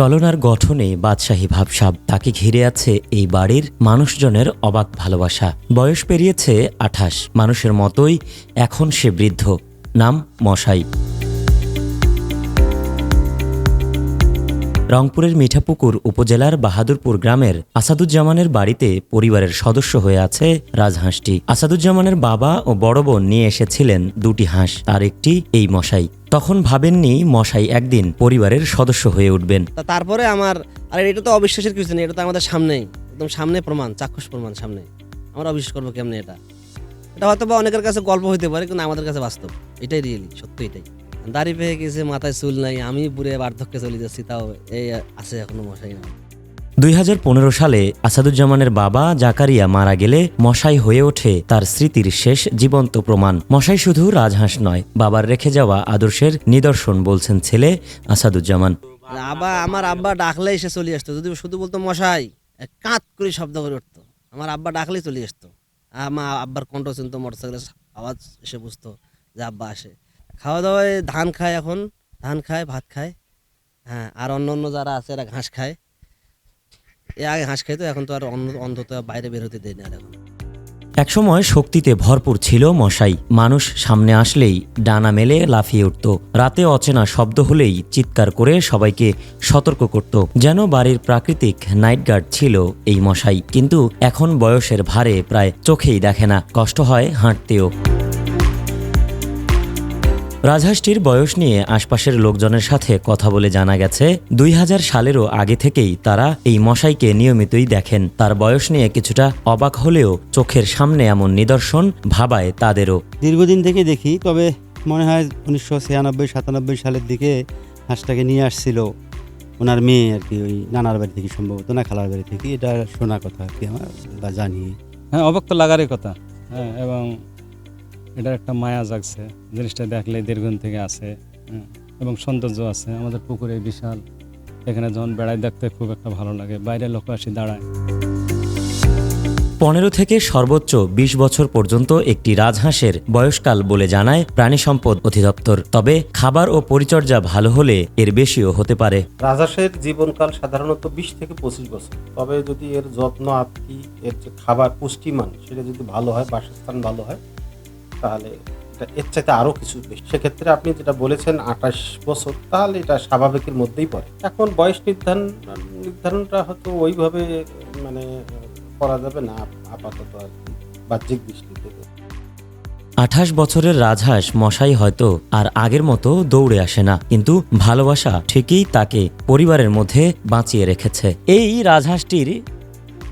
চলনার গঠনে বাদশাহী ভাবসাব, তাকে ঘিরে আছে এই বাড়ির মানুষজনের অবাক ভালোবাসা। বয়স পেরিয়েছে আঠাশ। মানুষের মতোই এখন সে বৃদ্ধ। নাম মশাই। রংপুরের মিঠাপুকুর উপজেলার বাহাদুরপুর গ্রামের আসাদুজ্জামানের বাড়িতে পরিবারের সদস্য হয়ে আছে রাজহাঁসটি। আসাদুজ্জামানের বাবা ও বড় বোন নিয়ে এসেছিলেন দুটি হাঁস, আর একটি এই মশাই। তখন ভাবেননি মশাই একদিন পরিবারের সদস্য হয়ে উঠবেন। তা তারপরে আমার, আর এটা তো অবিশ্বাসের কিছু নেই, এটা তো আমাদের সামনেই, একদম সামনে প্রমাণ, চাক্ষুষ প্রমাণ সামনে। আমরা অবিশ্বাস করব কেমনে এটা? এটা হয়তো বা অনেকের কাছে গল্প হইতে পারে, কিন্তু আমাদের কাছে বাস্তব। এটাই রিয়েলি সত্যি এটাই। দাড়ি পেয়ে গেছে, মাথায় চুল নাই, আমি পুরে বার্ধক্যে চলে যাচ্ছি, তাও এই আছে এখনও মশাই না দুই হাজার পনেরো সালে আসাদুজ্জামানের বাবা জাকারিয়া মারা গেলে মশাই হয়ে ওঠে তার স্মৃতির শেষ জীবন্ত প্রমাণ। মশাই শুধু রাজহাঁস নয়, বাবার রেখে যাওয়া আদর্শের নিদর্শন বলছেন ছেলে আসাদুজ্জামান। আব্বা আমার আব্বা ডাকলেই সে চলে আসতো। যদি শুধু বলতো মশাই কাঁত করে শব্দ করে উঠতো। আমার আব্বা ডাকলেই চলে আসতো। আমার আব্বার কণ্ঠ শুনতো, মোটরসাইকেলের আওয়াজ এসে বুঝতো যে আব্বা আসে। খাওয়া দাওয়ায় ধান খায় এখন, ধান খায়, ভাত খায় হ্যাঁ আর অন্য অন্য যারা আছে এরা ঘাস খায়। এ আগে হাঁস খাইতো, এখন তো আর অন্তত বাইরে বের হতে দেয় না এখন। একসময় শক্তিতে ভরপুর ছিল মশাই। মানুষ সামনে আসলেই ডানা মেলে লাফিয়ে উঠত। রাতে অচেনা শব্দ হলেই চিৎকার করে সবাইকে সতর্ক করত, যেন বাড়ির প্রাকৃতিক নাইট গার্ড ছিল এই মশাই। কিন্তু এখন বয়সের ভারে প্রায় চোখেই দেখে না। কষ্ট হয় হাঁটতেও। রাজহাঁসটির বয়স নিয়ে আশপাশের লোকজনের সাথে কথা বলে জানা গেছে দুই হাজার সালেরও আগে থেকেই তারা এই মশাইকে নিয়মিতই দেখেন। তার বয়স নিয়ে কিছুটা অবাক হলেও চোখের সামনে এমন নিদর্শন ভাবায় তাদেরও। দীর্ঘদিন থেকে দেখি তবে মনে হয় উনিশশো ছিয়ানব্বই সাতানব্বই সালের দিকে হাঁসটাকে নিয়ে আসছিল। ওনার মেয়ে আর কি ওই নানার বাড়ি থেকে সম্ভবত না খালার বাড়ি থেকে। এটা শোনা কথা আর কি আমার বা জানি। হ্যাঁ অবাক তো লাগারই কথা। হ্যাঁ এবং এটার একটা মায়া জাগছে জিনিসটা দেখলে দীর্ঘদিন থেকে আছে হ্যাঁ, এবং সৌন্দর্য আছে। আমাদের পুকুরে বিশাল এখানে যখন বেড়াই দেখতে খুব একটা ভালো লাগে বাইরের লোক আসি দাঁড়ায়। পনেরো থেকে সর্বোচ্চ ২০ বছর পর্যন্ত একটি রাজহাঁসের বয়সকাল বলে জানায় প্রাণী সম্পদ অধিদপ্তর। তবে খাবার ও পরিচর্যা ভালো হলে এর বেশিও হতে পারে। রাজহাঁসের জীবনকাল সাধারণত বিশ থেকে পঁচিশ বছর। তবে যদি এর যত্ন আত্মি এর যে খাবার পুষ্টিমান সেটা যদি ভালো হয় বাসস্থান ভালো হয় তাহলে এটা এর চাইতে আরও কিছু বেশি। সেক্ষেত্রে আপনি যেটা বলেছেন আঠাশ বছর, তাহলে এটা স্বাভাবিকের মধ্যেই পড়ে। এখন বয়স নির্ধারণ, নির্ধারণটা হয়তো ওইভাবে মানে করা যাবে না আপাতত আর কি, বাহ্যিক দৃষ্টিতে। আঠাশ বছরের রাজহাঁস মশাই হয়তো আর আগের মতো দৌড়ে আসে না, কিন্তু ভালোবাসা ঠিকই তাকে পরিবারের মধ্যে বাঁচিয়ে রেখেছে। এই রাজহাঁসটির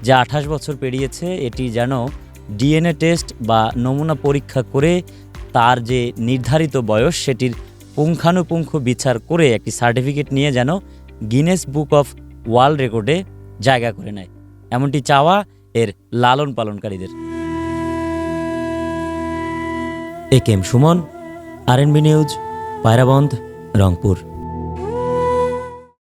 যে আঠাশ বছর পেরিয়েছে, এটি যেন ডিএনএ টেস্ট বা নমুনা পরীক্ষা করে তার যে নির্ধারিত বয়স সেটির পুঙ্খানুপুঙ্খ বিচার করে একটি সার্টিফিকেট নিয়ে যেন গিনেস বুক অফ ওয়ার্ল্ড রেকর্ডে জায়গা করে নেয়। এমনটি চাওয়া এর লালন পালনকারীদের। A K M Suman RNB news, Pairabandh, Rangpur.